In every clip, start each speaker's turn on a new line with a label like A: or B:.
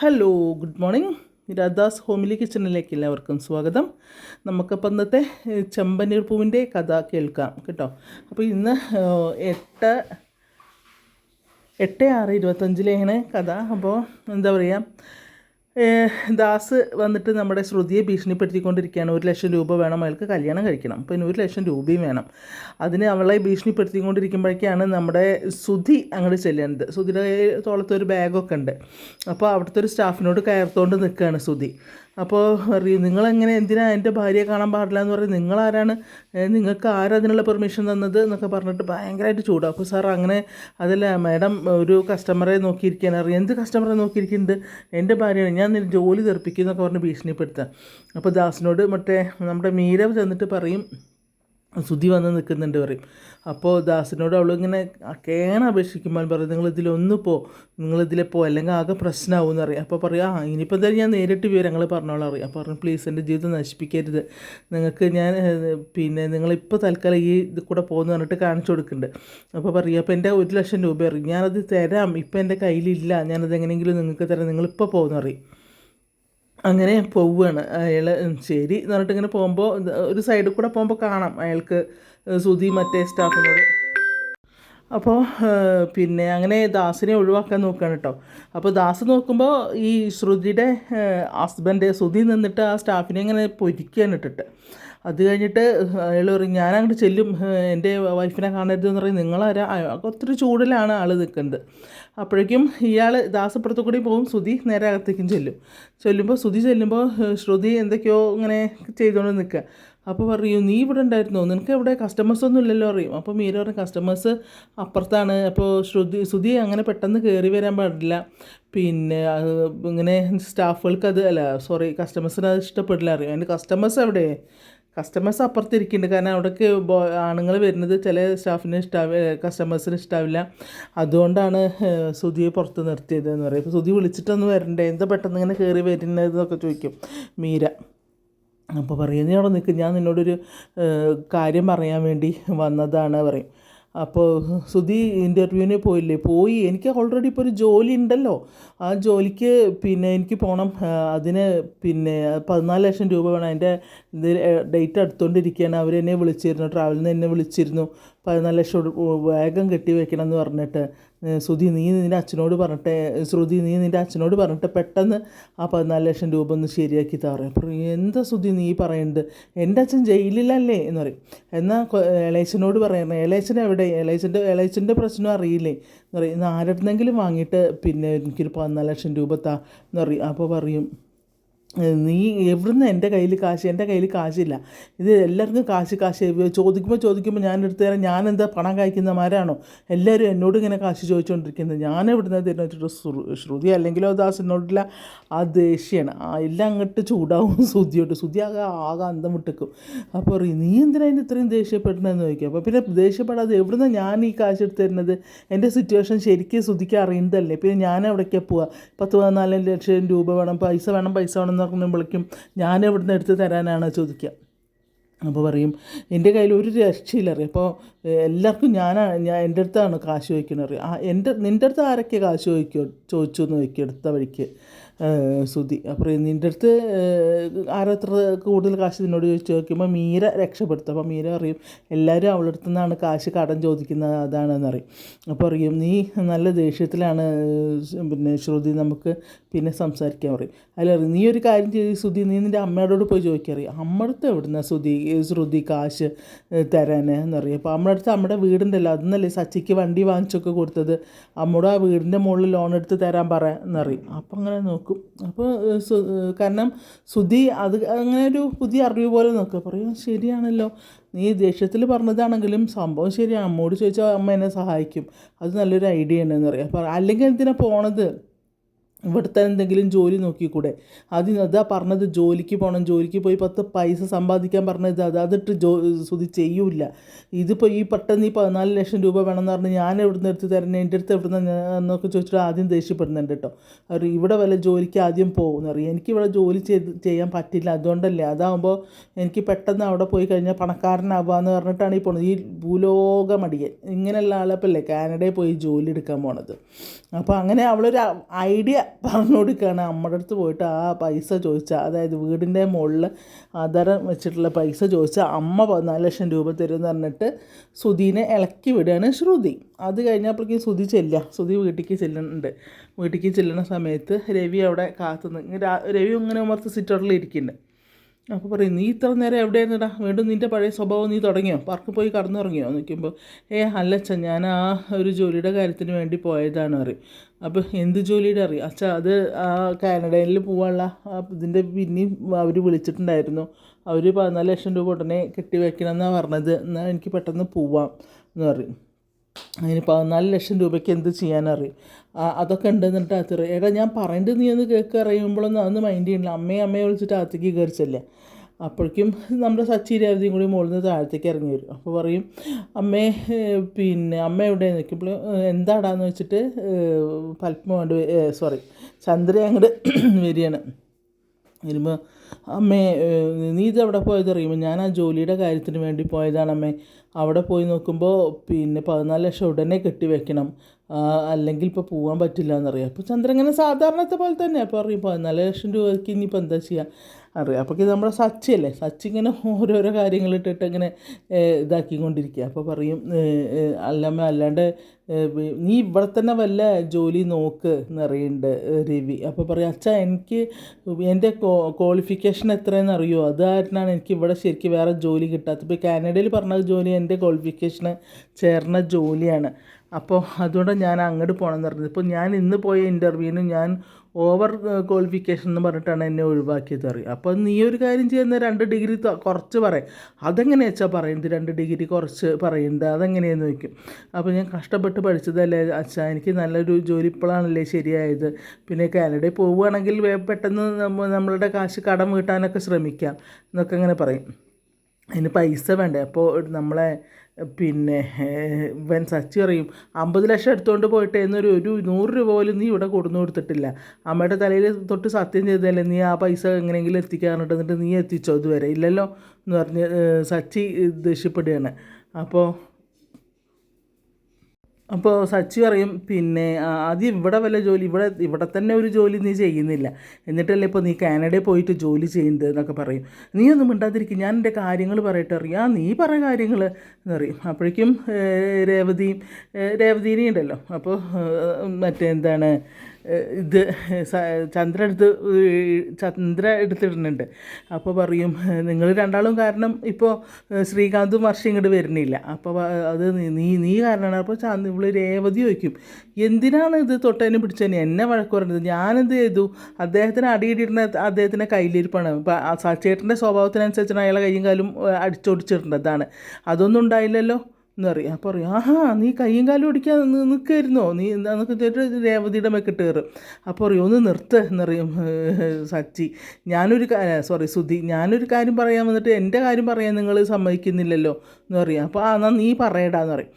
A: Hello good morning Radha's homely കിച്ചണിലേക്ക് എല്ലാവർക്കും സ്വാഗതം. നമുക്കപ്പോൾ ഇന്നത്തെ ചെമ്പനീർ പൂവിന്റെ കഥ കേൾക്കാം കേട്ടോ. അപ്പോൾ ഇന്ന് എട്ട് എട്ട് ആറ് ഇരുപത്തഞ്ചിലെയാണ് കഥ. അപ്പോൾ എന്താ പറയുക ദാസ് വന്നിട്ട് നമ്മുടെ ശ്രുതിയെ ഭീഷണിപ്പെടുത്തിക്കൊണ്ടിരിക്കുകയാണ്. ഒരു ലക്ഷം രൂപ വേണം അയാൾക്ക് കല്യാണം കഴിക്കണം. അപ്പം ഒരു ലക്ഷം രൂപയും വേണം. അതിന് അവളെ ഭീഷണിപ്പെടുത്തിക്കൊണ്ടിരിക്കുമ്പോഴേക്കാണ് നമ്മുടെ സുധി അങ്ങോട്ട് ചെല്ലുന്നത്. സുധിയുടെ തോളത്ത് ഒരു ബാഗൊക്കെ ഉണ്ട്. അപ്പോൾ അവിടുത്തെ ഒരു സ്റ്റാഫിനോട് കയർത്തോണ്ട് നിൽക്കുകയാണ് സുധി. അപ്പോൾ പറയും നിങ്ങളെങ്ങനെ എന്തിനാ എന്റെ ഭാര്യയെ കാണാൻ പാടില്ല? എന്ന് പറയും നിങ്ങളാരാണ്? നിങ്ങൾക്ക് ആരാ അതിനുള്ള പെർമിഷൻ തന്നത്? എന്നൊക്കെ പറഞ്ഞിട്ട് ഭയങ്കരമായിട്ട് ചൂടാ. അപ്പോൾ സാർ അങ്ങനെ അതല്ല മാഡം ഒരു കസ്റ്റമറെ നോക്കിയിരിക്കാൻ അറിയാം എന്ത് കസ്റ്റമറെ നോക്കിയിരിക്കുന്നുണ്ട്? എന്റെ ഭാര്യയാണ്. ഞാൻ നിന്നെ ജോലി തെറിപ്പിക്കും എന്നൊക്കെ പറഞ്ഞ് ഭീഷണിപ്പെടുത്താം. അപ്പോൾ ദാസിനോട് മറ്റേ നമ്മുടെ മീര ചെന്നിട്ട് പറയും സുധി വന്ന് നിൽക്കുന്നുണ്ട് പറയും. അപ്പോൾ ദാസിനോട് അവളിങ്ങനെ കേണ അപേക്ഷിക്കുമ്പോൾ പറയും നിങ്ങൾ ഇതിലൊന്ന് പോ നിങ്ങൾ ഇതിലെ പോ അല്ലെങ്കിൽ ആകെ പ്രശ്നമാവും എന്ന് പറയും. അപ്പോൾ പറയും ആ ഇനിയിപ്പോൾ എന്തായാലും ഞാൻ നേരിട്ട് വിവരങ്ങൾ പറഞ്ഞോളാം അറിയാം അപ്പോൾ പറഞ്ഞു പ്ലീസ് എന്റെ ജീവിതം നശിപ്പിക്കരുത്. നിങ്ങൾക്ക് ഞാൻ പിന്നെ നിങ്ങളിപ്പോൾ തൽക്കാലം ഈ ഇത് കൂടെ പോകുന്നു പറഞ്ഞിട്ട് കാണിച്ചു കൊടുക്കുന്നുണ്ട് അപ്പോൾ പറയും അപ്പോൾ എന്റെ ഒരു ലക്ഷം രൂപ അറിയും ഞാനത് തരാം. ഇപ്പം എന്റെ കയ്യിലില്ല. ഞാനത് എങ്ങനെയെങ്കിലും നിങ്ങൾക്ക് തരാം. നിങ്ങളിപ്പോൾ പോകുന്നു പറയും. അങ്ങനെ പോവുകയാണ് അയാൾ ശരി എന്ന് പറഞ്ഞിട്ട് ഇങ്ങനെ പോകുമ്പോൾ ഒരു സൈഡിൽ കൂടെ പോകുമ്പോൾ കാണാം അയാൾക്ക് സുധി മറ്റേ സ്റ്റാഫിനോട്. അപ്പോൾ പിന്നെ അങ്ങനെ ദാസിനെ ഒഴിവാക്കാൻ നോക്കുകയാണ് കേട്ടോ. അപ്പോൾ ദാസ് നോക്കുമ്പോൾ ഈ ശ്രുതിയുടെ ഹസ്ബൻഡ് സുധി നിന്നിട്ട് ആ സ്റ്റാഫിനെ ഇങ്ങനെ പൊരിക്കാൻ ഇട്ടിട്ട്. അത് കഴിഞ്ഞിട്ട് അയാൾ പറയും ഞാൻ അങ്ങോട്ട് ചെല്ലും എന്റെ വൈഫിനെ കാണരുതെന്ന് പറയും. നിങ്ങളാരാ? ഒത്തിരി ചൂടിലാണ് ആൾ നിൽക്കുന്നത് അപ്പോഴേക്കും ഇയാൾ ദാസപ്പുറത്തു കൂടി പോകും ശ്രുതി നേരെ അകത്തേക്കും ചെല്ലും. ചെല്ലുമ്പോൾ ശ്രുതി ചെല്ലുമ്പോൾ ശ്രുതി എന്തൊക്കെയോ ഇങ്ങനെ ചെയ്തുകൊണ്ട് നിൽക്കുക അപ്പോൾ പറയൂ നീ ഇവിടെ ഉണ്ടായിരുന്നോ? നിനക്ക് ഇവിടെ കസ്റ്റമേഴ്സ് ഒന്നും ഇല്ലല്ലോ? അറിയും അപ്പോൾ മീര പറഞ്ഞു കസ്റ്റമേഴ്സ് അപ്പുറത്താണ്. അപ്പോൾ ശ്രുതി ശ്രുതി അങ്ങനെ പെട്ടെന്ന് കയറി വരാൻ പാടില്ല. പിന്നെ ഇങ്ങനെ സ്റ്റാഫുകൾക്ക് അത് അല്ല സോറി കസ്റ്റമേഴ്സിന് അത് ഇഷ്ടപ്പെടില്ല. അറിയും? അതിന്റെ കസ്റ്റമേഴ്സ് എവിടെ? കസ്റ്റമേഴ്സ് അപ്പുറത്തിരിക്കുന്നുണ്ട്. കാരണം അവിടേക്ക് ആണുങ്ങൾ വരുന്നത് ചില സ്റ്റാഫിന് ഇഷ്ടാവില്ല കസ്റ്റമേഴ്സിന് ഇഷ്ടാവില്ല. അതുകൊണ്ടാണ് സുധിയെ പുറത്ത് നിർത്തിയത് എന്ന് പറയും സുധി വിളിച്ചിട്ടൊന്ന് വരണ്ടേ? എന്താ പെട്ടെന്ന് ഇങ്ങനെ കയറി വരുന്നതെന്നൊക്കെ ചോദിക്കും മീര. അപ്പോൾ പറയും നീ അവിടെ നിൽക്കും ഞാൻ നിന്നോടൊരു കാര്യം പറയാൻ വേണ്ടി വന്നതാണ്. പറയും അപ്പോൾ സുധി ഇന്റർവ്യൂവിന് പോയില്ലേ? പോയി. എനിക്ക് ഓൾറെഡി ഇപ്പോൾ ഒരു ജോലി ഉണ്ടല്ലോ. ആ ജോലിക്ക് പിന്നെ എനിക്ക് പോകണം അതിന് പിന്നെ പതിനാല് ലക്ഷം രൂപ വേണം. അതിന്റെ ഡേറ്റ് എടുത്തുകൊണ്ടിരിക്കുകയാണ് അവർ എന്നെ വിളിച്ചിരുന്നു. ട്രാവലിൽ നിന്ന് എന്നെ വിളിച്ചിരുന്നു. പതിനാല് ലക്ഷം വേഗം കെട്ടി വെക്കണം എന്ന് പറഞ്ഞിട്ട്. സുധി നീ നിന്റെ അച്ഛനോട് പറഞ്ഞിട്ട് ശ്രുതി നീ നിന്റെ അച്ഛനോട് പറഞ്ഞിട്ട് പെട്ടെന്ന് ആ പതിനാല് ലക്ഷം രൂപ ഒന്ന് ശരിയാക്കി താറേ. അപ്പോൾ എന്താ ശ്രുതി നീ പറയുന്നത് എന്റെ അച്ഛൻ ജയിലിലല്ലേ? എന്ന് പറയും. എന്നാൽ ഇളയച്ചനോട് പറയണേ ഇളയച്ചൻ എവിടെ? ഇളയച്ചന്റെ ഇളയച്ചന്റെ പ്രശ്നം അറിയില്ലേ? എന്ന് പറയും. ഇന്ന് ആരുടെ വാങ്ങിയിട്ട് പിന്നെ എനിക്കൊരു പതിനാല് ലക്ഷം രൂപ താ. എന്ന് പറയും. അപ്പോൾ പറയും നീ എവിടുന്ന് എന്റെ കയ്യിൽ കാശ്? എന്റെ കയ്യിൽ കാശില്ല. ഇത് എല്ലാവർക്കും കാശ് കാശ്. ചോദിക്കുമ്പോൾ ചോദിക്കുമ്പോൾ ഞാൻ എടുത്തു തരാം. ഞാൻ എന്താ പണം കായ്ക്കുന്നമാരാണോ എല്ലാവരും എന്നോട് ഇങ്ങനെ കാശ് ചോദിച്ചുകൊണ്ടിരിക്കുന്നത് ഞാൻ എവിടുന്ന് തരുന്ന വെച്ചിട്ട് ശ്രുതി അല്ലെങ്കിലോ ദാസിനോടില്ല ആ ദേഷ്യമാണ്. എല്ലാം അങ്ങോട്ട് ചൂടാവും. ശ്രുതിയോട്ട് ശ്രുതി ആകെ ആകെ അന്തം വിട്ടേക്കും. അപ്പോൾ പറയും നീ എന്തിനാ എന്റെ ഇത്രയും ദേഷ്യപ്പെടണമെന്ന് ചോദിക്കും? അപ്പോൾ പിന്നെ ദേഷ്യപ്പെടാതെ എവിടുന്ന ഞാൻ ഈ കാശ് എടുത്ത് തരുന്നത്? എന്റെ സിറ്റുവേഷൻ ശരിക്കും ശ്രുതിക്ക് അറിയുന്നതല്ലേ പിന്നെ ഞാൻ എവിടേക്കാണ് പോവുക പത്ത് പതിനാല് ലക്ഷം രൂപ വേണം പൈസ വേണം പൈസ വേണം പറയുമ്പോഴേക്കും ഞാൻ എവിടുന്ന് എടുത്ത് തരാനാണ് ചോദിക്കുക. അപ്പോൾ പറയും എന്റെ കയ്യിൽ ഒരു രക്ഷയില്ല. അറിയാം അപ്പോൾ എല്ലാവർക്കും ഞാനാണ് ഞാൻ എന്റെ അടുത്താണ് കാശ് ചോദിക്കുന്നത് അറിയാം ആ എന്റെ നിന്റെ അടുത്ത് ആരൊക്കെ കാശ് ചോദിക്കോ ചോദിച്ചു എന്ന് ചോദിക്കും എടുത്ത വഴിക്ക്. സുധി അപ്പോൾ നിന്റെ അടുത്ത് ആരത്ര കൂടുതൽ കാശ് നിന്നോട് ചോദിച്ചു ചോദിക്കുമ്പോൾ മീര രക്ഷപ്പെടുത്തും. അപ്പോൾ മീര അറിയും എല്ലാവരും അവളുടെ അടുത്ത് നിന്നാണ് കാശ് കടം ചോദിക്കുന്നത് അതാണെന്ന് അറിയും അപ്പോൾ അറിയും നീ നല്ല ദേഷ്യത്തിലാണ് പിന്നെ ശ്രുതി നമുക്ക് പിന്നെ സംസാരിക്കാൻ പറയും. അതിലറിയും നീ ഒരു കാര്യം ചെയ്ത് ശ്രുതി നീ നിന്റെ അമ്മയോട് പോയി ചോദിക്കറിയാം. അമ്മടുത്ത് എവിടുന്ന ശ്രുതി ശ്രുതി കാശ് തരാൻ എന്നറിയാം അപ്പോൾ അമ്മയുടെ അടുത്ത് അമ്മയുടെ വീടുണ്ടല്ലോ അതെന്നല്ലേ സച്ചിക്ക് വണ്ടി വാങ്ങിച്ചൊക്കെ കൊടുത്തത്? അമ്മയുടെ ആ വീടിന്റെ മുകളിൽ ലോൺ എടുത്ത് തരാൻ പറയാം. എന്നറിയും അപ്പോൾ അങ്ങനെ നോക്കും. അപ്പോൾ സു- ഏഹ് കാരണം സുധി അത് അങ്ങനെ ഒരു പുതിയ അറിവ് പോലെ നോക്കുക. പറയും ശരിയാണല്ലോ. നീ ദേഷ്യത്തിൽ പറഞ്ഞതാണെങ്കിലും സംഭവം ശരിയാണ്. അമ്മോട് ചോദിച്ചാൽ അമ്മ എന്നെ സഹായിക്കും. അത് നല്ലൊരു ഐഡിയ ഉണ്ടെന്ന് പറയാം. അപ്പോൾ അല്ലെങ്കിൽ എന്തിനാണ് പോണത്? ഇവിടുത്തെ എന്തെങ്കിലും ജോലി നോക്കിക്കൂടെ? അതിന് അതാ പറഞ്ഞത് ജോലിക്ക് പോകണം ജോലിക്ക് പോയി പത്ത് പൈസ സമ്പാദിക്കാൻ പറഞ്ഞത് അത് അതിട്ട് ജോ സുതി ചെയ്യൂല ഇതിപ്പോൾ ഈ പെട്ടെന്ന് ഈ പതിനാല് ലക്ഷം രൂപ വേണമെന്ന് പറഞ്ഞ് ഞാൻ എവിടുന്ന് എടുത്ത് തരണേ എന്റെ അടുത്ത് എവിടുന്ന് എന്നൊക്കെ ചോദിച്ചിട്ട് ആദ്യം ദേഷ്യപ്പെടുന്നുണ്ട് കേട്ടോ. അവർ ഇവിടെ വല്ല ജോലിക്ക് ആദ്യം പോകുമെന്ന് അറിയാം. എനിക്ക് ഇവിടെ ജോലി ചെയ്ത് ചെയ്യാൻ പറ്റില്ല. അതുകൊണ്ടല്ലേ അതാകുമ്പോൾ എനിക്ക് പെട്ടെന്ന് അവിടെ പോയി കഴിഞ്ഞാൽ പണക്കാരനാവാന്ന് പറഞ്ഞിട്ടാണ് ഈ പോണത്. ഈ ഭൂലോകമടിയൻ ഇങ്ങനെയുള്ള ആളപ്പല്ലേ കാനഡയിൽ പോയി ജോലി എടുക്കാൻ പോണത്. അപ്പോൾ അങ്ങനെ അവളൊരു ഐഡിയ പറഞ്ഞു കൊടുക്കുകയാണ് അമ്മയുടെ അടുത്ത് പോയിട്ട് ആ പൈസ ചോദിച്ചാൽ അതായത് വീടിന്റെ മുകളിൽ ആധാരം വെച്ചിട്ടുള്ള പൈസ ചോദിച്ചാൽ അമ്മ പതിനാല് ലക്ഷം രൂപ തരും എന്ന് പറഞ്ഞിട്ട് സുധീനെ ഇളക്കി വിടുകയാണ് ശ്രുതി. അത് കഴിഞ്ഞപ്പോഴേക്കും സുധി ചെല്ലുക. സുധി വീട്ടിലേക്ക് ചെല്ലുന്നുണ്ട്. വീട്ടിലേക്ക് ചെല്ലുന്ന സമയത്ത് രവി അവിടെ കാത്തു നിന്ന് രവി ഇങ്ങനെ ഉമർത്ത് സിറ്ററിൽ ഇരിക്കുന്നുണ്ട്. അപ്പോൾ പറയും നീ ഇത്ര നേരം എവിടെയായിരുന്നടാ? വീണ്ടും നിന്റെ പഴയ സ്വഭാവം നീ തുടങ്ങിയോ? പാർക്കിൽ പോയി കടന്നുറങ്ങിയോ? നിൽക്കുമ്പോൾ ഏ അല്ലച്ച ഞാൻ ആ ഒരു ജോലിയുടെ കാര്യത്തിന് വേണ്ടി പോയതാണ് പറയും. അപ്പോൾ എന്ത് ജോലിയുടെ അറിയും? അച്ഛ അത് ആ കാനഡയിൽ പോകാനുള്ള ഇതിന്റെ പിന്നെയും അവർ വിളിച്ചിട്ടുണ്ടായിരുന്നു. അവർ പതിനാല് ലക്ഷം രൂപ ഉടനെ കെട്ടി വയ്ക്കണം എന്നാണ് പറഞ്ഞത്. എന്നാൽ എനിക്ക് പെട്ടെന്ന് പോവാം എന്ന് പറയും. അതിന് പതിനാല് ലക്ഷം രൂപയ്ക്ക് എന്ത് ചെയ്യാനറിയും? അതൊക്കെ ഉണ്ടെന്നിട്ട് അത്ര എടാ ഞാൻ പറയേണ്ടത് നീ ഒന്ന് കേൾക്കുക അറിയുമ്പോഴൊന്നും അതൊന്നും മൈൻഡ് ചെയ്യണില്ല. അമ്മയെ അമ്മയെ വിളിച്ചിട്ട് അകത്തേക്ക് കയറിച്ചല്ലേ? അപ്പോഴേക്കും നമ്മുടെ സച്ചി രേവതിയും കൂടി മുകളിൽ താഴത്തേക്ക് ഇറങ്ങി വരും. അപ്പോൾ പറയും അമ്മേ പിന്നെ അമ്മ എവിടെ നിൽക്കുമ്പോൾ എന്താടാന്ന് വെച്ചിട്ട് പൽപ്പം കൊണ്ട് സോറി ചന്ദ്ര അങ്ങോട്ട് വരികയാണ്. വരുമ്പോൾ അമ്മേ നീ ഇത് പോയത് അറിയുമ്പോൾ ഞാൻ ആ ജോലിയുടെ കാര്യത്തിന് വേണ്ടി പോയതാണ് അമ്മേ അവിടെ പോയി നോക്കുമ്പോൾ പിന്നെ പതിനാല് ലക്ഷം ഉടനെ കെട്ടി വെക്കണം. അല്ലെങ്കിൽ ഇപ്പോൾ പോകാൻ പറ്റില്ല എന്നറിയാം അപ്പോൾ ചന്ദ്രൻ ഇങ്ങനെ സാധാരണത്തെ പോലെ തന്നെ അപ്പോൾ അറിയും പതിനാല് ലക്ഷം രൂപയ്ക്ക് ഇനിയിപ്പോൾ എന്താ ചെയ്യുക അറിയാം. അപ്പോൾ ഇത് നമ്മുടെ സച്ചി അല്ലേ? സച്ചി ഇങ്ങനെ ഓരോരോ കാര്യങ്ങൾ ഇട്ടിട്ട് ഇങ്ങനെ ഇതാക്കിക്കൊണ്ടിരിക്കുക അപ്പോൾ പറയും അല്ലമ്മ അല്ലാണ്ട് നീ ഇവിടെ തന്നെ വല്ല ജോലി നോക്ക് എന്നറിയുന്നുണ്ട് രവി. അപ്പോൾ പറയും അച്ഛാ എനിക്ക് എന്റെ ക്വാളിഫിക്കേഷൻ എത്രയെന്ന് അറിയോ? അത് കാരണമാണ് എനിക്ക് ഇവിടെ ശരിക്കും വേറെ ജോലി കിട്ടാത്തത്. ഇപ്പോൾ കാനഡയിൽ പറഞ്ഞ ജോലി എന്റെ ക്വാളിഫിക്കേഷന് ചേർന്ന ജോലിയാണ്. അപ്പോൾ അതുകൊണ്ട് ഞാൻ അങ്ങോട്ട് പോകണമെന്ന് പറഞ്ഞത്. ഇപ്പോൾ ഞാൻ ഇന്ന് പോയ ഇന്റർവ്യൂവിന് ഞാൻ ഓവർ ക്വാളിഫിക്കേഷൻ എന്ന് പറഞ്ഞിട്ടാണ് എന്നെ ഒഴിവാക്കിയത് അറിയാം അപ്പോൾ നീ ഒരു കാര്യം ചെയ്യുന്ന രണ്ട് ഡിഗ്രി കുറച്ച് പറയും. അതെങ്ങനെയാ വെച്ചാൽ പറയുന്നത് രണ്ട് ഡിഗ്രി കുറച്ച് പറയുന്നത് അതെങ്ങനെയാന്ന് ചോദിക്കും. അപ്പോൾ ഞാൻ കഷ്ടപ്പെട്ട് പഠിച്ചതല്ലേ അച്ഛാ എനിക്ക് നല്ലൊരു ജോലി ഇപ്പോഴാണല്ലേ ശരിയായത്. പിന്നെ കാനഡയിൽ പോവുകയാണെങ്കിൽ പെട്ടെന്ന് നമ്മ നമ്മളുടെ കാശ് കടം വീട്ടാനൊക്കെ ശ്രമിക്കാം. എന്നൊക്കെ അങ്ങനെ പറയും. അതിന് പൈസ വേണ്ടേ? അപ്പോൾ നമ്മളെ പിന്നെ വൻ സച്ചി പറയും അമ്പത് ലക്ഷം എടുത്തുകൊണ്ട് പോയിട്ട് എന്നൊരു ഒരു നൂറ് രൂപ പോലും നീ ഇവിടെ കൊടുന്നു കൊടുത്തിട്ടില്ല. അമ്മയുടെ തലയിൽ തൊട്ട് സത്യം ചെയ്തല്ലേ നീ ആ പൈസ എങ്ങനെയെങ്കിലും എത്തിക്കാൻ പറഞ്ഞിട്ട് എന്നിട്ട് നീ എത്തിച്ചോ ഇതുവരെ? ഇല്ലല്ലോ എന്ന് പറഞ്ഞ് സച്ചി ദേഷ്യപ്പെടുകയാണ്. അപ്പോൾ അപ്പോൾ സച്ചി പറയും പിന്നെ ആദ്യം ഇവിടെ വല്ല ജോലി ഇവിടെ ഇവിടെ തന്നെ ഒരു ജോലി നീ ചെയ്യുന്നില്ല. എന്നിട്ടല്ലേ ഇപ്പോൾ നീ കാനഡയിൽ പോയിട്ട് ജോലി ചെയ്യുന്നത് എന്നൊക്കെ പറയും. നീ ഒന്നും മിണ്ടാതിരിക്കും ഞാൻ എന്റെ കാര്യങ്ങൾ പറയട്ടെ. അറിയാം ആ നീ പറ കാര്യങ്ങൾ. എന്നറിയും അപ്പോഴേക്കും രേവതിയും രേവതിനെ ഉണ്ടല്ലോ. അപ്പോൾ മറ്റേ എന്താണ് ഇത് ചന്ദ്ര എടുത്ത് ചന്ദ്ര എടുത്തിടുന്നുണ്ട്. അപ്പോൾ പറയും നിങ്ങൾ രണ്ടാളും കാരണം ഇപ്പോൾ ശ്രീകാന്തും വർഷം ഇങ്ങോട്ട് വരുന്നില്ല. അപ്പോൾ അത് നീ- നീ കാരണമാണ്. അപ്പോൾ ചന്ദ് ഇവൾ രേവതി ചോദിക്കും എന്തിനാണ് ഇത് തൊട്ടതിനെ പിടിച്ചതിന്? എന്നെ വഴക്ക് പറഞ്ഞത്. ഞാനെന്ത് ചെയ്തു? അദ്ദേഹത്തിന് അടിയിടിയിരുന്ന അദ്ദേഹത്തിന്റെ കയ്യിലിരിപ്പാണ്. ഇപ്പം ആ സച്ചേട്ടന്റെ സ്വഭാവത്തിനനുസരിച്ചാണ് അയാളെ കയ്യും കാലും ഏഹ്, അടിച്ചൊടിച്ചിട്ടുണ്ടതാണ് അതൊന്നും ഉണ്ടായില്ലല്ലോ. എന്ന് പറയും അപ്പോൾ പറയും ആഹാ നീ കയ്യും കാലും ഓടിക്കാൻ നിൽക്കായിരുന്നോ നീ എന്നൊക്കെ ചോദിച്ചിട്ട് രേവതിയുടെ മെക്കിട്ട് കയറും. അപ്പോൾ പറയും ഒന്ന് നിർത്ത് എന്നറിയും സച്ചി. ഞാനൊരു സോറി സുധി. ഞാനൊരു കാര്യം പറയാൻ വന്നിട്ട് എന്റെ കാര്യം പറയാൻ നിങ്ങൾ സമ്മതിക്കുന്നില്ലല്ലോ എന്ന് പറയും. അപ്പോൾ ആ എന്നാൽ നീ പറയടാന്ന് പറയും.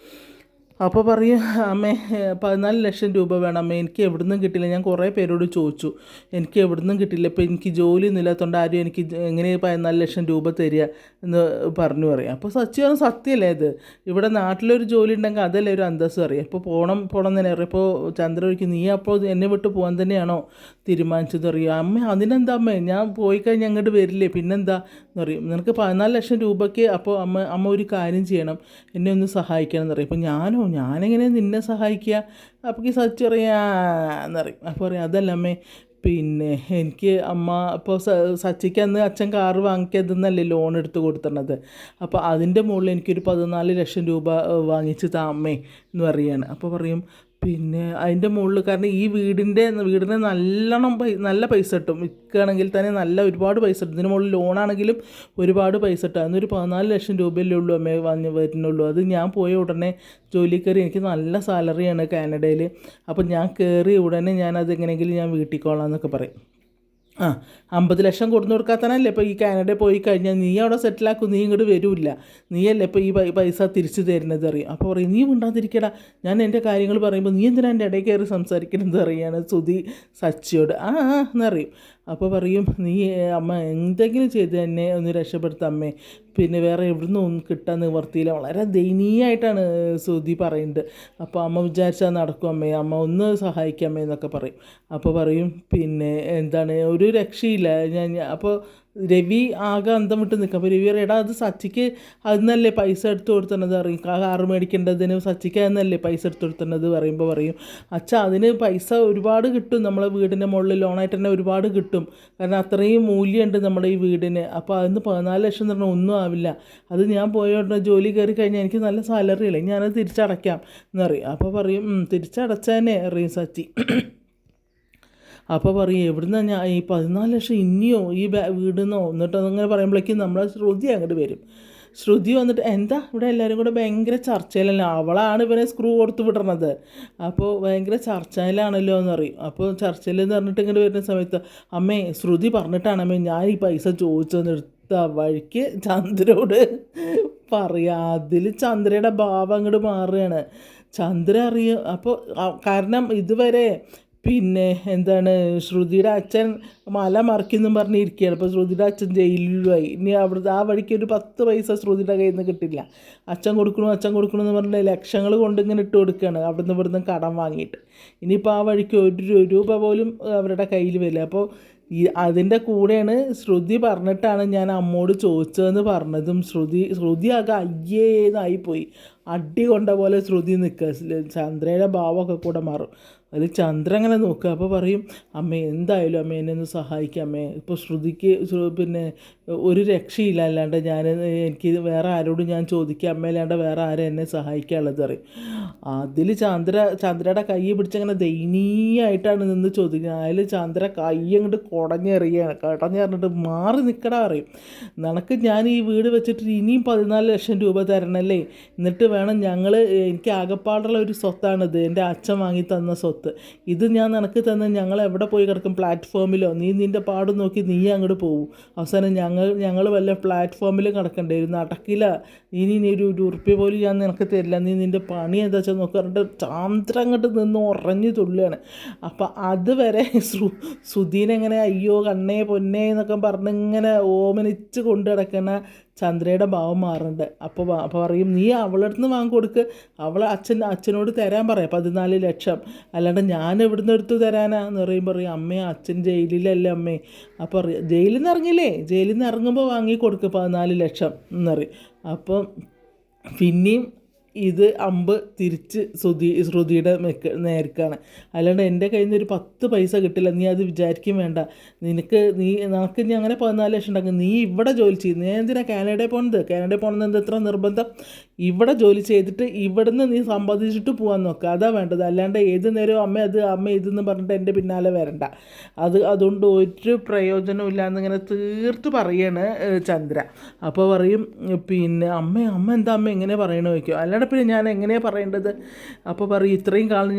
A: അപ്പോൾ പറയും അമ്മേ പതിനാല് ലക്ഷം രൂപ വേണം. അമ്മേ എനിക്ക് എവിടുന്നും കിട്ടില്ല. ഞാൻ കുറേ പേരോട് ചോദിച്ചു. എനിക്ക് എവിടുന്നും കിട്ടില്ല. ഇപ്പോൾ എനിക്ക് ജോലിയൊന്നും ഇല്ലാത്തതുകൊണ്ട് ആരും എനിക്ക് എങ്ങനെ പതിനാല് ലക്ഷം രൂപ തരിക എന്ന് പറഞ്ഞു പറയും. അപ്പോൾ സത്യം സത്യമല്ലേ ഇത്? ഇവിടെ നാട്ടിലൊരു ജോലി ഉണ്ടെങ്കിൽ അതല്ലേ ഒരു അന്തസ് അറിയാം. ഇപ്പോൾ പോകണം പോകണം തന്നെ അറിയാം. ഇപ്പോൾ ചന്ദ്ര ഒരിക്കൽ നീ അപ്പോൾ എന്നെ വിട്ട് പോകാൻ തന്നെയാണോ തീരുമാനിച്ചത്? അറിയാം. അമ്മ അതിനെന്താ അമ്മേ? ഞാൻ പോയി കഴിഞ്ഞാൽ അങ്ങോട്ട് വരില്ലേ? പിന്നെന്താ? എന്ന് പറയും നിനക്ക് പതിനാല് ലക്ഷം രൂപയ്ക്ക് അപ്പോൾ അമ്മ അമ്മ ഒരു കാര്യം ചെയ്യണം. എന്നെ ഒന്ന് സഹായിക്കണം എന്ന് പറയും അപ്പോൾ ഞാനോ ഞാനെങ്ങനെ നിന്നെ സഹായിക്കുക അപ്പോൾ ഈ സച്ച് പറയാ എന്നറിയും. അപ്പോൾ പറയും അതല്ല അമ്മേ പിന്നെ എനിക്ക് അമ്മ ഇപ്പോൾ സച്ചിക്ക് അന്ന് അച്ഛൻ കാറ് വാങ്ങിക്കതെന്നല്ലേ ലോൺ എടുത്ത് കൊടുത്തിരുന്നത്. അപ്പോൾ അതിന്റെ മുകളിൽ എനിക്കൊരു പതിനാല് ലക്ഷം രൂപ വാങ്ങിച്ച് താ അമ്മേ എന്ന് പറയാണ്. അപ്പോൾ പറയും പിന്നെ അതിന്റെ മുകളിൽ കാരണം ഈ വീടിന്റെ വീടിന് നല്ലോണം പൈ നല്ല പൈസ കിട്ടും. വിൽക്കുകയാണെങ്കിൽ തന്നെ നല്ല ഒരുപാട് പൈസ കിട്ടും. ഇതിന് മുകളിൽ ലോണാണെങ്കിലും ഒരുപാട് പൈസ കിട്ടും. അതിനൊരു പതിനാല് ലക്ഷം രൂപയല്ലേ ഉള്ളൂ അമ്മേ വന്ന് വരുന്നുള്ളൂ. അത് ഞാൻ പോയ ഉടനെ ജോലി കയറി എനിക്ക് നല്ല സാലറിയാണ് കാനഡയിൽ അപ്പോൾ ഞാൻ കയറി ഉടനെ ഞാനത് എങ്ങനെയെങ്കിലും ഞാൻ വീട്ടിക്കോളാം എന്നൊക്കെ പറയും. ആ അമ്പത് ലക്ഷം കൊടുത്തു കൊടുക്കാത്തനല്ലേ ഇപ്പോൾ ഈ കാനഡ പോയി കഴിഞ്ഞാൽ നീ അവിടെ സെറ്റിലാക്കും നീ ഇങ്ങോട്ട് വരില്ല. നീയല്ലേ ഇപ്പോൾ ഈ പൈസ തിരിച്ചു തരുന്നത് അറിയാം. അപ്പോൾ പറയും നീ മിണ്ടാതിരിക്കടാ. ഞാൻ എന്റെ കാര്യങ്ങൾ പറയുമ്പോൾ നീ എന്തിനാ എന്റെ ഇടയിൽ കയറി സംസാരിക്കണമെന്ന് അറിയാണ് സുധി സച്ചിയോട്. ആ ആ എന്നറിയും. അപ്പോൾ പറയും നീ അമ്മ എന്തെങ്കിലും ചെയ്ത് തന്നെ ഒന്ന് രക്ഷപ്പെടുത്താം അമ്മേ. പിന്നെ വേറെ എവിടുന്നും ഒന്നും കിട്ടാൻ നിവർത്തിയില്ല. വളരെ ദയനീയമായിട്ടാണ് സുധി പറയുന്നത്. അപ്പോൾ അമ്മ വിചാരിച്ചാൽ നടക്കും അമ്മേ. അമ്മ ഒന്ന് സഹായിക്കാമേ എന്നൊക്കെ പറയും. അപ്പോൾ പറയും പിന്നെ എന്താണ്? ഒരു രക്ഷയില്ല. ഞാൻ- അപ്പോൾ രവി ആകെ അന്തം വിട്ട് നിൽക്കും. അപ്പോൾ രവി പറയും എടാ അത് സച്ചിക്ക് അതെന്നല്ലേ പൈസ എടുത്ത് കൊടുത്തണത്? അറിയും കാറ് മേടിക്കേണ്ടതിന് സച്ചിക്ക് അതിനല്ലേ പൈസ എടുത്ത് കൊടുത്തണത്? പറയുമ്പോൾ പറയും. അച്ഛ അതിന് പൈസ ഒരുപാട് കിട്ടും. നമ്മളെ വീടിന്റെ മുകളിൽ ലോണായിട്ട് തന്നെ ഒരുപാട് കിട്ടും. കാരണം അത്രയും മൂല്യമുണ്ട് നമ്മുടെ ഈ വീടിന്. അപ്പോൾ അതിന് പതിനാല് ലക്ഷം എന്ന് പറഞ്ഞാൽ ഒന്നും ആവില്ല. അത് ഞാൻ പോയോണ്ട് ജോലി കയറി കഴിഞ്ഞാൽ എനിക്ക് നല്ല സാലറി അല്ലേ? ഞാനത് തിരിച്ചടയ്ക്കാം. എന്നറിയും അപ്പോൾ പറയും "ഉം, തിരിച്ചടച്ചാനേ അറിയും സച്ചി. അപ്പോൾ പറയും എവിടുന്നാ ഞാൻ ഈ പതിനാല് ലക്ഷം ഇനിയോ ഈ വീടുന്നോ? എന്നിട്ട് അതങ്ങനെ പറയുമ്പോഴേക്കും നമ്മളെ ശ്രുതി അങ്ങോട്ട് വരും. ശ്രുതി വന്നിട്ട് എന്താ? ഇവിടെ എല്ലാവരും കൂടെ ഭയങ്കര ചർച്ചയിലല്ലോ? അവളാണ് ഇവനെ സ്ക്രൂ കൊടുത്ത് വിടണത്. അപ്പോൾ ഭയങ്കര ചർച്ചയിലാണല്ലോ എന്ന് പറയും. അപ്പോൾ ചർച്ചയിൽ എന്ന് പറഞ്ഞിട്ട് ഇങ്ങോട്ട് വരുന്ന സമയത്ത് അമ്മേ ശ്രുതി പറഞ്ഞിട്ടാണ് അമ്മേ ഞാൻ ഈ പൈസ ചോദിച്ചതെന്ന് എടുത്ത വഴിക്ക് ചന്ദ്രയോട് പറയുക അതിൽ ചന്ദ്രയുടെ ഭാവം അങ്ങോട്ട് മാറുകയാണ്. ചന്ദ്ര അറിയും അപ്പോൾ കാരണം ഇതുവരെ പിന്നെ എന്താണ് ശ്രുതിയുടെ അച്ഛൻ മല മറിക്കുന്നും പറഞ്ഞിരിക്കുകയാണ്. അപ്പോൾ ശ്രുതിയുടെ അച്ഛൻ ജയിലിലുമായി ഇനി അവിടുത്തെ ആ വഴിക്ക് ഒരു പത്ത് പൈസ ശ്രുതിയുടെ കയ്യിൽ നിന്ന് കിട്ടില്ല. അച്ഛൻ കൊടുക്കണോ അച്ഛൻ കൊടുക്കണോ എന്ന് പറഞ്ഞിട്ട് ലക്ഷങ്ങൾ കൊണ്ട് ഇങ്ങനെ ഇട്ട് കൊടുക്കുകയാണ്. അവിടുന്ന് ഇവിടുന്ന് കടം വാങ്ങിയിട്ട്. ഇനിയിപ്പോൾ ആ വഴിക്ക് ഒരു രൂപ പോലും അവരുടെ കയ്യിൽ വരില്ല. അപ്പോൾ ഈ അതിന്റെ കൂടെയാണ് ശ്രുതി പറഞ്ഞിട്ടാണ് ഞാൻ അമ്മോട് ചോദിച്ചതെന്ന് പറഞ്ഞതും ശ്രുതി ശ്രുതി ആകെ അയ്യേന്നായിപ്പോയി അടി കൊണ്ട പോലെ ശ്രുതി നിൽക്കുക. ചന്ദ്രയുടെ ഭാവമൊക്കെ കൂടെ മാറും. അതിൽ ചന്ദ്ര അങ്ങനെ നോക്കുക അപ്പോൾ പറയും അമ്മ എന്തായാലും അമ്മ എന്നെ ഒന്ന് സഹായിക്കാം അമ്മേ. ഇപ്പോൾ ശ്രുതിക്ക് പിന്നെ ഒരു രക്ഷയില്ല അല്ലാണ്ട് ഞാൻ എനിക്ക് വേറെ ആരോടും ഞാൻ ചോദിക്കുക അമ്മ അല്ലാണ്ട് വേറെ ആരും എന്നെ സഹായിക്കാനുള്ളത് പറയും. അതിൽ ചന്ദ്ര ചന്ദ്രയുടെ കൈ പിടിച്ചങ്ങനെ ദയനീയമായിട്ടാണ് നിന്ന് ചോദിക്കുന്നത്. അതിൽ ചന്ദ്ര കൈ അങ്ങോട്ട് കുടഞ്ഞെറിയാണ് കുടഞ്ഞെറിഞ്ഞിട്ട് മാറി നിൽക്കടാ പറയും. നിനക്ക് ഞാൻ ഈ വീട് വെച്ചിട്ട് ഇനിയും പതിനാല് ലക്ഷം രൂപ തരണമല്ലേ എന്നിട്ട് വേണം ഞങ്ങൾ എനിക്ക് ആകപ്പാടുള്ള ഒരു സ്വത്താണിത് എന്റെ അച്ഛൻ വാങ്ങി തന്ന സ്വത്ത്. ഇത് ഞാൻ നിനക്ക് തന്നെ ഞങ്ങൾ എവിടെ പോയി കിടക്കും? പ്ലാറ്റ്ഫോമിലോ നീ നിന്റെ പാട് നോക്കി നീ അങ്ങോട്ട് പോകും അവസാനം ഞങ്ങൾ ഞങ്ങൾ വല്ല പ്ലാറ്റ്ഫോമിലും കിടക്കണ്ടേ? ഒരു നടക്കില്ല നീ നീ ഒരു ഉറുപ്പ്യ പോലും ഞാൻ നിനക്ക് തരില്ല. നീ നിന്റെ പണി എന്താ വെച്ചാൽ നോക്കി? പറഞ്ഞിട്ട് ചാന്ദ്രം അങ്ങോട്ട് നിന്ന് ഉറഞ്ഞു തുള്ളുകയാണ്. അപ്പോൾ അതുവരെ ശ്രു സുധീനെങ്ങനെ അയ്യോ കണ്ണേ പൊന്നേ എന്നൊക്കെ പറഞ്ഞ് ഇങ്ങനെ ഓമനിച്ച് കൊണ്ടു കിടക്കുന്ന ചന്ദ്രയുടെ ഭാവം മാറുന്നുണ്ട്. അപ്പോൾ അപ്പോൾ പറയും നീ അവളുടെ അടുത്ത് നിന്ന് വാങ്ങി കൊടുക്ക്. അവൾ അച്ഛൻ അച്ഛനോട് തരാൻ പറയാം. പതിനാല് ലക്ഷം. അല്ലാണ്ട് ഞാൻ എവിടുന്ന് എടുത്തു തരാനാന്ന് പറയുമ്പോൾ പറയും അമ്മേ അച്ഛൻ ജയിലിലല്ലേ അമ്മേ. അപ്പോൾ പറയും ജയിലിൽ നിന്ന് ഇറങ്ങില്ലേ ജയിലിൽ നിന്ന് ഇറങ്ങുമ്പോൾ വാങ്ങി കൊടുക്ക് പതിനാല് ലക്ഷം. എന്നറിയും അപ്പം പിന്നെയും ഇത് അമ്പ് തിരിച്ച് ശ്രുതി ശ്രുതിയുടെ മെക്ക് നേർക്കാണ്. അല്ലാണ്ട് എന്റെ കയ്യിൽ നിന്ന് ഒരു പത്ത് പൈസ കിട്ടില്ല. നീ അത് വിചാരിക്കും വേണ്ട. നിനക്ക് നീ നിനക്ക് നീ അങ്ങനെ പതിനാല് ലക്ഷം ഉണ്ടാക്കും നീ ഇവിടെ ജോലി ചെയ്യും. നീ എന്തിനാ കാനഡയിൽ പോകുന്നത് കാനഡയിൽ പോകണമെന്ന് എന്താ എത്ര നിർബന്ധം? ഇവിടെ ജോലി ചെയ്തിട്ട് ഇവിടുന്ന് നീ സമ്പാദിച്ചിട്ട് പോകാൻ നോക്കുക അതാ വേണ്ടത്. അല്ലാണ്ട് ഏത് നേരവും അമ്മ അത് അമ്മ ഇതെന്ന് പറഞ്ഞിട്ട് എന്റെ പിന്നാലെ വരണ്ട. അത് അതുകൊണ്ട് ഒരു പ്രയോജനവും എന്നിങ്ങനെ തീർത്ത് പറയാണ് ചന്ദ്ര. അപ്പോൾ പറയും പിന്നെ അമ്മ അമ്മ എന്താ അമ്മ എങ്ങനെ പറയണോ ചോദിക്കും. അല്ലാണ്ട് പിന്നെ ഞാൻ എങ്ങനെയാണ് പറയേണ്ടത്? അപ്പോൾ പറയും ഇത്രയും കാലം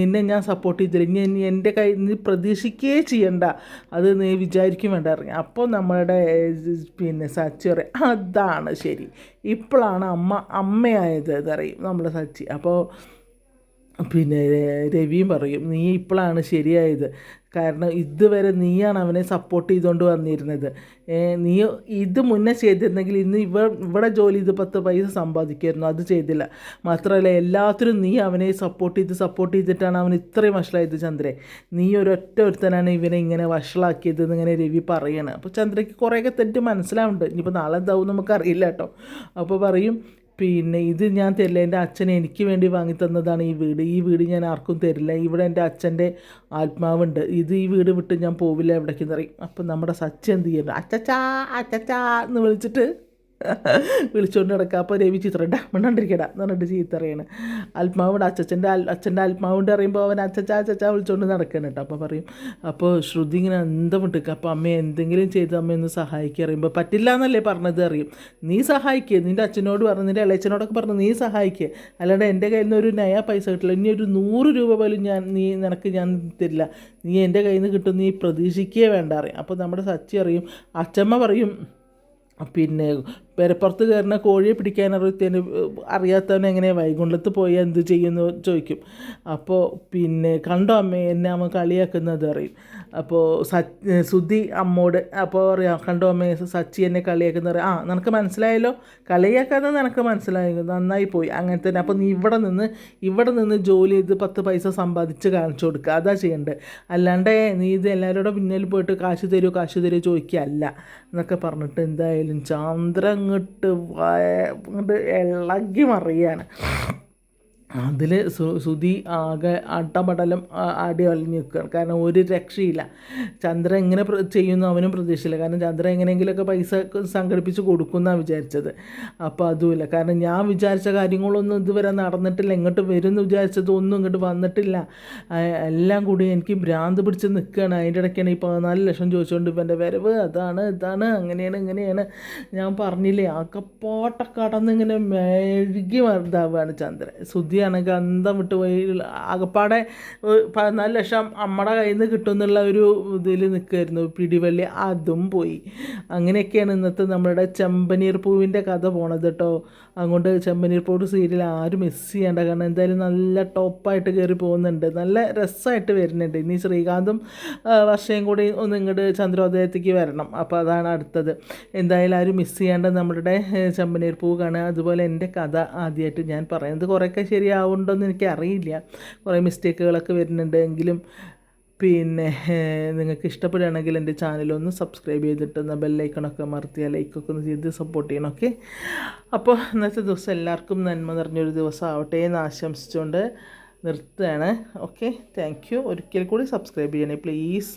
A: നിന്നെ ഞാൻ സപ്പോർട്ട് ചെയ്തില്ല. ഇനി ഇനി എന്റെ കൈ നീ പ്രതീക്ഷിക്കുകയേ ചെയ്യണ്ട. അത് നീ വിചാരിക്കും വേണ്ട. ഇറങ്ങി അപ്പോൾ നമ്മളുടെ പിന്നെ സച്ചി പറയും അതാണ് ശരി. ഇപ്പോഴാണ് അമ്മ അമ്മയായത് എന്നറിയും നമ്മുടെ സച്ചി. അപ്പോൾ പിന്നെ രവിയും പറയും നീ ഇപ്പോഴാണ് ശരിയായത്. കാരണം ഇതുവരെ നീയാണ് അവനെ സപ്പോർട്ട് ചെയ്തുകൊണ്ട് വന്നിരുന്നത്. നീ ഇത് മുന്നേ ചെയ്തിരുന്നെങ്കിൽ ഇന്ന് ഇവ ഇവിടെ ജോലി ചെയ്ത് പത്ത് പൈസ സമ്പാദിക്കുമായിരുന്നു. അത് ചെയ്തില്ല. മാത്രമല്ല എല്ലാത്തിനും നീ അവനെ സപ്പോർട്ട് ചെയ്ത് സപ്പോർട്ട് ചെയ്തിട്ടാണ് അവൻ ഇത്രയും വഷളായത് ചന്ദ്രെ. നീ ഒരൊറ്റ ഒരുത്തനാണ് ഇവനെ ഇങ്ങനെ വഷളാക്കിയത് എന്നിങ്ങനെ രവി പറയണം. അപ്പോൾ ചന്ദ്രയ്ക്ക് കുറേയൊക്കെ തെറ്റ് മനസ്സിലാവുന്നുണ്ട്. ഇനിയിപ്പോൾ നാളെ എന്താവും നമുക്കറിയില്ല കേട്ടോ. അപ്പോൾ പറയും പിന്നെ ഇത് ഞാൻ തരില്ല. എന്റെ അച്ഛൻ എനിക്ക് വേണ്ടി വാങ്ങി തന്നതാണ് ഈ വീട്. ഈ വീട് ഞാൻ ആർക്കും തരില്ല. ഇവിടെ എന്റെ അച്ഛന്റെ ആത്മാവുണ്ട്. ഇത് ഈ വീട് വിട്ട് ഞാൻ പോവില്ല എവിടേക്കെന്ന് പറയും അപ്പം നമ്മുടെ സച്ചി എന്ത് ചെയ്യുന്നു? അച്ചച്ചാ അച്ചച്ചാ എന്ന് വിളിച്ചിട്ട് വിളിച്ചുകൊണ്ട് നടക്കുക അപ്പോൾ രവി ചിത്രണ്ട മിണ്ടാണ്ടിരിക്കടാ എന്ന് പറഞ്ഞിട്ട് ചീത്ത പറയാണ്. ആത്മാവുണ്ട്. അച്ഛന്റെ അച്ഛന്റെ ആത്മാവുണ്ട് അറിയുമ്പോൾ അവൻ അച്ഛച്ച അച്ഛച്ച വിളിച്ചുകൊണ്ട് നടക്കണം കേട്ടോ അപ്പോൾ പറയും അപ്പോൾ ശ്രുതി ഇങ്ങനെ എന്താ വിട്ടിക്കുക അപ്പോൾ അമ്മ എന്തെങ്കിലും ചെയ്ത് അമ്മ ഒന്ന് സഹായിക്കുക അറിയുമ്പോൾ പറ്റില്ല എന്നല്ലേ പറഞ്ഞത്? അറിയും നീ സഹായിക്കുക നിന്റെ അച്ഛനോട് പറഞ്ഞു നിന്റെ ഇളയച്ചനോടൊക്കെ പറഞ്ഞു നീ സഹായിക്കുക അല്ലാണ്ട് എന്റെ കയ്യിൽ നിന്ന് ഒരു നയ പൈസ കിട്ടില്ല. ഇനി ഒരു നൂറ് രൂപ പോലും ഞാൻ നീ നിനക്ക് ഞാൻ തരില്ല. നീ എന്റെ കയ്യിൽ നിന്ന് കിട്ടും നീ പ്രതീക്ഷിക്കുകയേ വേണ്ട. അറിയാം അപ്പോൾ നമ്മുടെ സച്ചി അറിയും. അച്ഛമ്മ പറയും പിന്നെ പെരപ്പുറത്ത് കയറുന്ന കോഴിയെ പിടിക്കാൻ അറിയത്തേന് അറിയാത്തവൻ എങ്ങനെ വൈകുണ്ഠത്ത് പോയി എന്ത് ചെയ്യുന്നു ചോദിക്കും. അപ്പോൾ പിന്നെ കണ്ടോ അമ്മ എന്നെ അമ്മ കളിയാക്കുന്നത് അറിയും. അപ്പോൾ സുധി അമ്മോട് അപ്പോൾ അറിയാം കണ്ടോ അമ്മേ സച്ചി എന്നെ കളിയാക്കുന്നത് അറിയാം. ആ നിനക്ക് മനസ്സിലായല്ലോ? കളിയാക്കാതെ നിനക്ക് മനസ്സിലായി നന്നായി പോയി. അങ്ങനെ തന്നെ. അപ്പോൾ നീ ഇവിടെ നിന്ന് ഇവിടെ നിന്ന് ജോലി ചെയ്ത് പത്ത് പൈസ സമ്പാദിച്ച് കാണിച്ചു കൊടുക്കുക അതാ ചെയ്യേണ്ടത് അല്ലാണ്ട് നീ ഇത് എല്ലാവരോടും പിന്നിൽ പോയിട്ട് കാശ് തരുമോ കാശ് തരുമോ ചോദിക്കുക അല്ല എന്നൊക്കെ പറഞ്ഞിട്ട് എന്തായാലും ചന്ദ്രൻ അങ്ങോട്ട് അങ്ങോട്ട് ഇളകി മറിയാണ്. അതിൽ സു സുധി ആകെ അട്ടപടലം ആടി അലിഞ്ഞ് നിൽക്കുകയാണ് കാരണം ഒരു രക്ഷയില്ല. ചന്ദ്രൻ എങ്ങനെ ചെയ്യുന്നു അവനും പ്രതീക്ഷയില്ല. കാരണം ചന്ദ്ര എങ്ങനെയെങ്കിലുമൊക്കെ പൈസ സംഘടിപ്പിച്ച് കൊടുക്കുമെന്നാണ് വിചാരിച്ചത്. അപ്പോൾ അതുമില്ല. കാരണം ഞാൻ വിചാരിച്ച കാര്യങ്ങളൊന്നും ഇതുവരെ നടന്നിട്ടില്ല. ഇങ്ങോട്ട് വരുമെന്ന് വിചാരിച്ചത് ഒന്നും ഇങ്ങോട്ട് വന്നിട്ടില്ല. എല്ലാം കൂടി എനിക്ക് ഭ്രാന്ത് പിടിച്ച് നിൽക്കുകയാണ് അതിന്റെ ഇടയ്ക്കാണ് ഈ പതിനാല് ലക്ഷം ചോദിച്ചുകൊണ്ട് ഇവന്റെ വരവ്. അതാണ് ഇതാണ് അങ്ങനെയാണ് ഇങ്ങനെയാണ്. ഞാൻ പറഞ്ഞില്ലേ ആക്കെ കടന്ന് ഇങ്ങനെ മെഴുകി ഇതാവുകയാണ് ചന്ദ്രൻ. സുധിയാണെങ്കിൽ അന്തം വിട്ട് പോയി. അകപ്പാടെ പതിനാല് ലക്ഷം അമ്മയുടെ കയ്യിൽ നിന്ന് കിട്ടുമെന്നുള്ള ഒരു ഇതിൽ നിൽക്കുമായിരുന്നു പിടിവള്ളി അതും പോയി. അങ്ങനെയൊക്കെയാണ് ഇന്നത്തെ നമ്മുടെ ചെമ്പനീർ പൂവിന്റെ കഥ പോണത് കേട്ടോ അതുകൊണ്ട് ചെമ്പനീർ പൂവ് സീരിയൽ ആരും മിസ് ചെയ്യേണ്ട. കാരണം എന്തായാലും നല്ല ടോപ്പായിട്ട് കയറി പോകുന്നുണ്ട്. നല്ല രസമായിട്ട് വരുന്നുണ്ട്. ഇനി ശ്രീകാന്തും വർഷയും കൂടി ഒന്ന് ഇങ്ങോട്ട് ചന്ദ്രോദയത്തേക്ക് വരണം. അപ്പോൾ അതാണ് അടുത്തത്. എന്തായാലും ആരും മിസ് ചെയ്യേണ്ട നമ്മുടെ ഏ, ചെമ്പനീർ പൂ കാണുക. അതുപോലെ എന്റെ കഥ ആദ്യമായിട്ട് ഞാൻ പറയുന്നത് കുറേയൊക്കെ ശരിയാവുന്നുണ്ടോ എന്ന് എനിക്കറിയില്ല. കുറേ മിസ്റ്റേക്കുകളൊക്കെ വരുന്നുണ്ട്. എങ്കിലും പിന്നെ നിങ്ങൾക്ക് ഇഷ്ടപ്പെടുകയാണെങ്കിൽ എന്റെ ചാനലൊന്ന് സബ്സ്ക്രൈബ് ചെയ്തിട്ട് എന്നാൽ ബെല്ലൈക്കണൊക്കെ ആ ലൈക്കൊക്കെ ഒന്ന് ചെയ്ത് സപ്പോർട്ട് ചെയ്യണം ഓക്കെ അപ്പോൾ ഇന്നത്തെ ദിവസം എല്ലാവർക്കും നന്മ നിറഞ്ഞൊരു ദിവസം ആവട്ടെ എന്ന് ആശംസിച്ചുകൊണ്ട് നിർത്തുകയാണ് ഓക്കെ താങ്ക് യു ഒരിക്കൽ കൂടി സബ്സ്ക്രൈബ് ചെയ്യണേ പ്ലീസ്